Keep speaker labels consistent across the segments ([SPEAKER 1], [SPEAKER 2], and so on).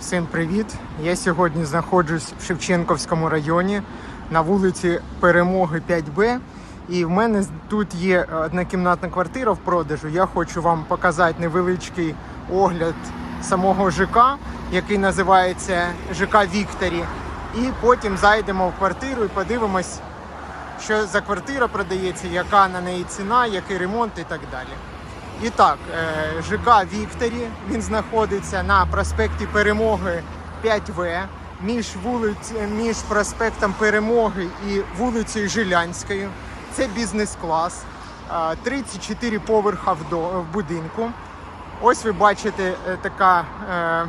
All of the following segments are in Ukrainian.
[SPEAKER 1] Всім привіт! Я сьогодні знаходжусь в Шевченківському районі на вулиці Перемоги 5Б. І в мене тут є однокімнатна квартира в продажу. Я хочу вам показати невеличкий огляд самого ЖК, який називається ЖК Вікторі. І потім зайдемо в квартиру і подивимось, що за квартира продається, яка на неї ціна, який ремонт і так далі. І так, е, ЖК Вікторі він знаходиться на проспекті Перемоги 5В між вулиць, між проспектом Перемоги і вулицею Жилянською. Це бізнес-клас, е, 34 поверха в будинку. Ось ви бачите е, така, е,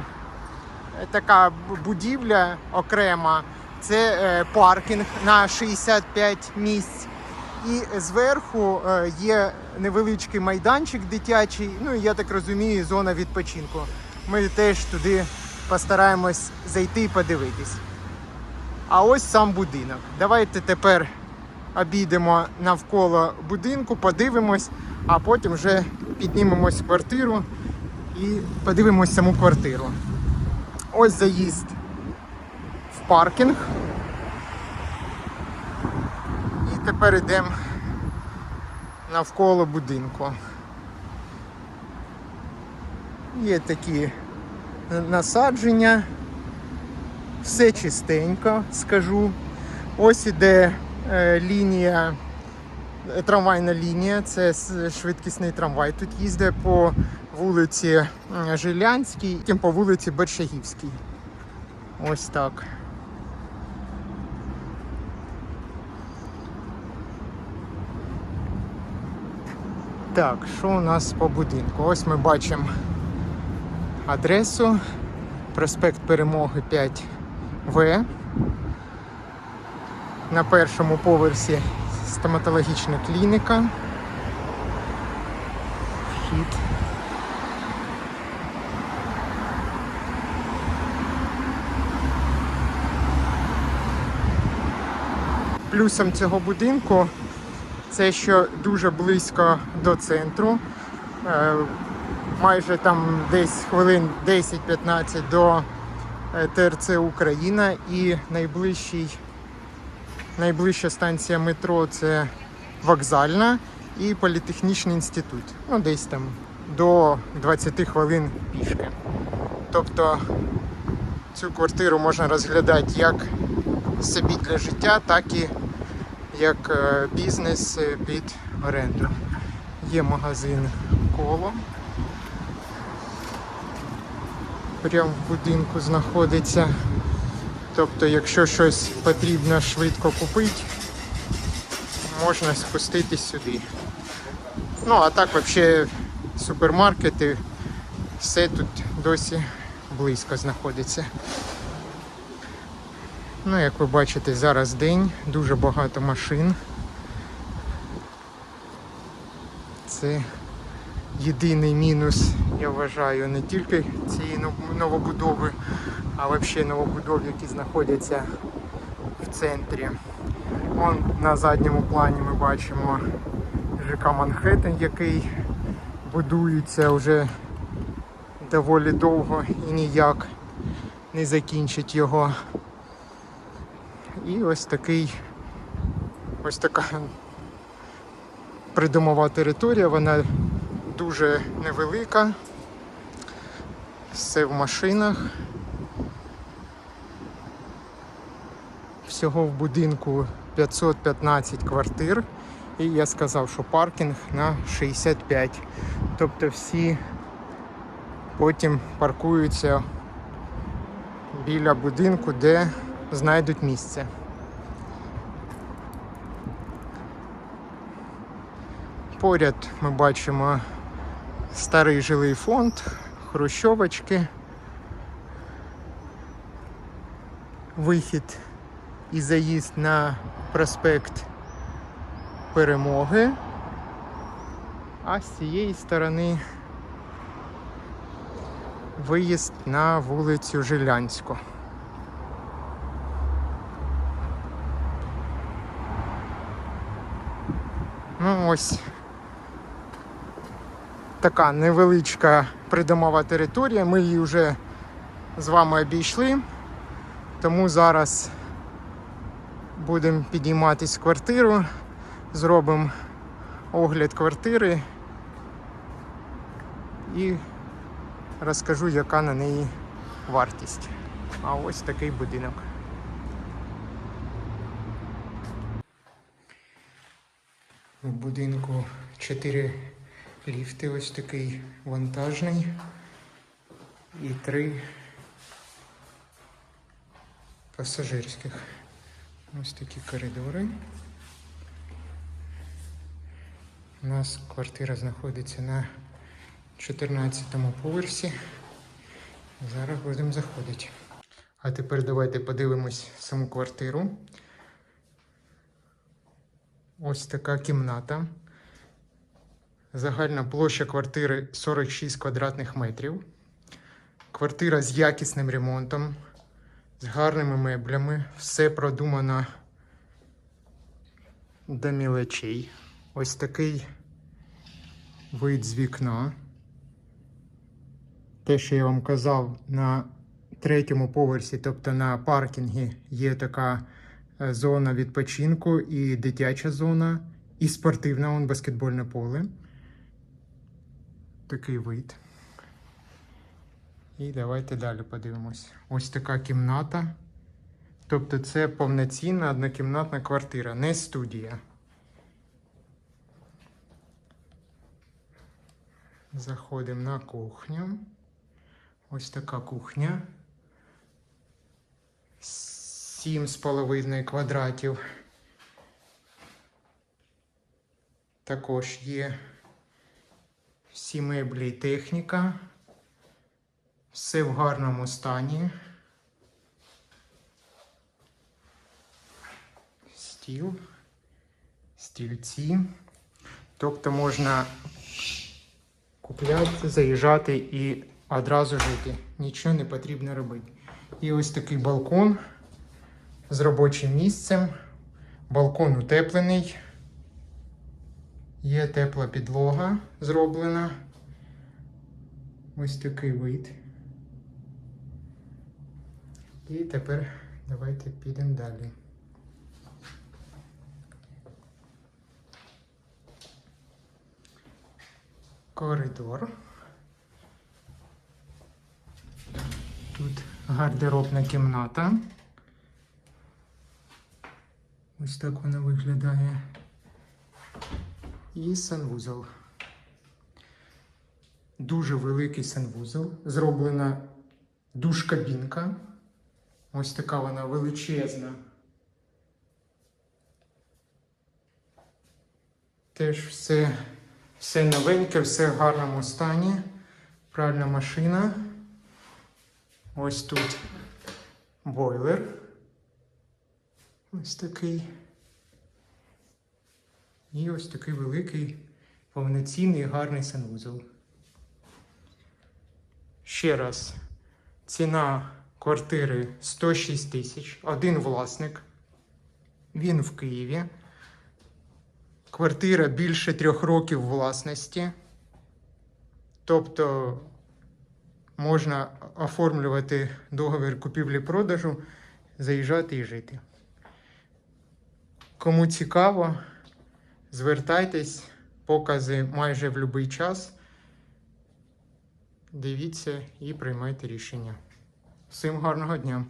[SPEAKER 1] така будівля окрема. Це е, паркінг на 65 місць. І зверху е, є невеличкий майданчик дитячий, ну і я так розумію, зона відпочинку. Ми теж туди постараємось зайти і подивитись. А ось сам будинок. Давайте тепер обійдемо навколо будинку, подивимось, а потім вже піднімемось в квартиру і подивимось саму квартиру. Ось заїзд в паркінг. І тепер йдемо навколо будинку. Є такі насадження, все чистенько, скажу. Ось іде е, лінія, е, трамвайна лінія, це швидкісний трамвай. Тут їздить по вулиці Жилянській, потім по вулиці Бершагівській. Ось так. Так, що у нас по будинку? Ось ми бачимо адресу. Проспект Перемоги 5В. На першому поверсі стоматологічна клініка. Вхід. Плюсом цього будинку це що дуже близько до центру. Е, Майже там десь хвилин 10-15 до е, ТРЦ Україна і найближчий, найближча станція метро це вокзальна і політехнічний інститут. Ну, десь там до 20 хвилин пішки. Тобто цю квартиру можна розглядати як собі для життя, так і як е, бізнес е, під оренду. Є магазин коло. Прямо в будинку знаходиться. Тобто, якщо щось потрібно швидко купити, можна спуститись сюди. Ну, а так взагалі супермаркети, все тут досі близько знаходиться. Ну, як ви бачите, зараз день, дуже багато машин. Це єдиний мінус, я вважаю, не тільки цієї новобудови, а взагалі новобудов, які знаходяться в центрі. Вон на задньому плані ми бачимо ЖК Манхеттен, який будується вже доволі довго і ніяк не закінчить його. І ось такий ось така придомова територія, вона дуже невелика. Все в машинах. Всього в будинку 515 квартир. І я сказав, що паркінг на 65. Тобто всі потім паркуються біля будинку, де знайдуть місце. Поряд ми бачимо старий жилий фонд, хрущовочки, вихід і заїзд на проспект Перемоги, а з цієї сторони виїзд на вулицю Жилянську. Ну ось така невеличка придомова територія. Ми її вже з вами обійшли. Тому зараз будемо підійматись в квартиру, зробимо огляд квартири і розкажу, яка на неї вартість. А ось такий будинок. В будинку 4 ліфти, ось такий вантажний і три пасажирських. Ось такі коридори. У нас квартира знаходиться на 14 поверсі. Зараз будемо заходити. А тепер давайте подивимось саму квартиру. Ось така кімната. Загальна площа квартири 46 квадратних метрів. Квартира з якісним ремонтом, з гарними меблями. Все продумано до мілочей. Ось такий вид з вікна. Те, що я вам казав, на третьому поверсі, тобто на паркінгі, є така зона відпочинку і дитяча зона, і спортивна, он баскетбольне поле. Такий вид. І давайте далі подивимось. Ось така кімната. Тобто це повноцінна однокімнатна квартира, не студія. Заходимо на кухню. Ось така кухня. Сім з половиною квадратів. Також є всі меблі і техніка. Все в гарному стані. Стіл, стільці. Тобто можна купляти, заїжджати і одразу жити. Нічого не потрібно робити. І ось такий балкон з робочим місцем. Балкон утеплений. Є тепла підлога зроблена. Ось такий вид. І тепер давайте підемо далі. Коридор. Тут гардеробна кімната. Ось так вона виглядає. І санвузол. Дуже великий санвузол. Зроблена душ-кабінка. Ось така вона величезна. Теж все, все новеньке, все в гарному стані. Пральна машина. Ось тут бойлер. Ось такий. І ось такий великий повноцінний гарний санвузол. Ще раз, ціна квартири 106 тисяч, один власник. Він в Києві. Квартира більше трьох років власності. Тобто можна оформлювати договір купівлі-продажу, заїжджати і жити. Кому цікаво, звертайтесь, покази майже в будь-який час. Дивіться і приймайте рішення. Всім гарного дня!